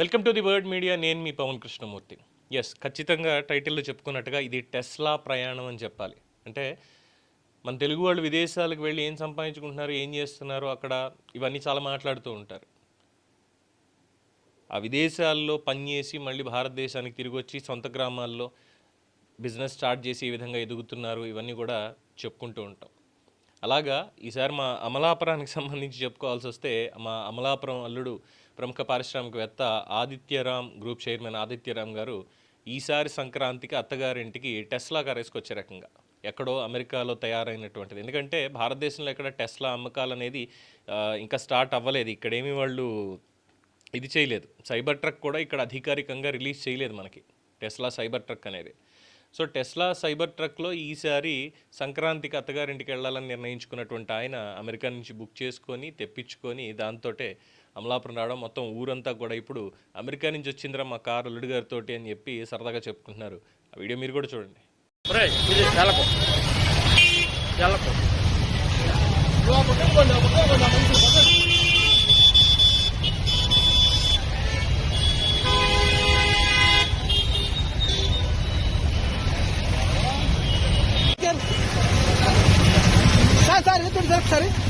Welcome to the word media. నేను మీ Pawan Krishnamurthy. Yes ఖచ్చితంగా టైటిల్లో చెప్పుకున్నట్టుగా ఇది టెస్లా ప్రయాణం అని చెప్పాలి. అంటే మన తెలుగు వాళ్ళు విదేశాలకు వెళ్ళి ఏం సంపాదించుకుంటున్నారు ఏం చేస్తున్నారు అక్కడ ఇవన్నీ చాలా మాట్లాడుతూ ఉంటారు. ఆ విదేశాల్లో పనిచేసి మళ్ళీ భారతదేశానికి తిరిగి వచ్చి సొంత గ్రామాల్లో బిజినెస్ స్టార్ట్ చేసి ఈ విధంగా ఎదుగుతున్నారు ఇవన్నీ కూడా చెప్పుకుంటూ ఉంటాం. అలాగా ఈసారి మా అమలాపురానికి సంబంధించి చెప్పుకోవాల్సి వస్తే మా అమలాపురం అల్లుడు ప్రముఖ పారిశ్రామికవేత్త ఆదిత్యరామ్ గ్రూప్ చైర్మన్ ఆదిత్యరామ్ గారు ఈసారి సంక్రాంతికి అత్తగారింటికి టెస్లా కార్ వేసుకొచ్చే రకంగా ఎక్కడో అమెరికాలో తయారైనటువంటిది. ఎందుకంటే భారతదేశంలో ఎక్కడ టెస్లా అమ్మకాలు అనేది ఇంకా స్టార్ట్ అవ్వలేదు. ఇక్కడేమి వాళ్ళు ఇది చేయలేదు. సైబర్ ట్రక్ కూడా ఇక్కడ అధికారికంగా రిలీజ్ చేయలేదు మనకి. టెస్లా సైబర్ ట్రక్ అనేది. సో టెస్లా సైబర్ ట్రక్లో ఈసారి సంక్రాంతికి అత్తగారింటికి వెళ్ళాలని నిర్ణయించుకున్నటువంటి ఆయన అమెరికా నుంచి బుక్ చేసుకొని తెప్పించుకొని దాంతోటే అమలాపురం రావడం మొత్తం ఊరంతా కూడా ఇప్పుడు అమెరికా నుంచి వచ్చిందిరా మా కారు అల్లుడు గారితో అని చెప్పి సరదాగా చెప్పుకుంటున్నారు. ఆ వీడియో మీరు కూడా చూడండి. చాలా ఇది తెలకు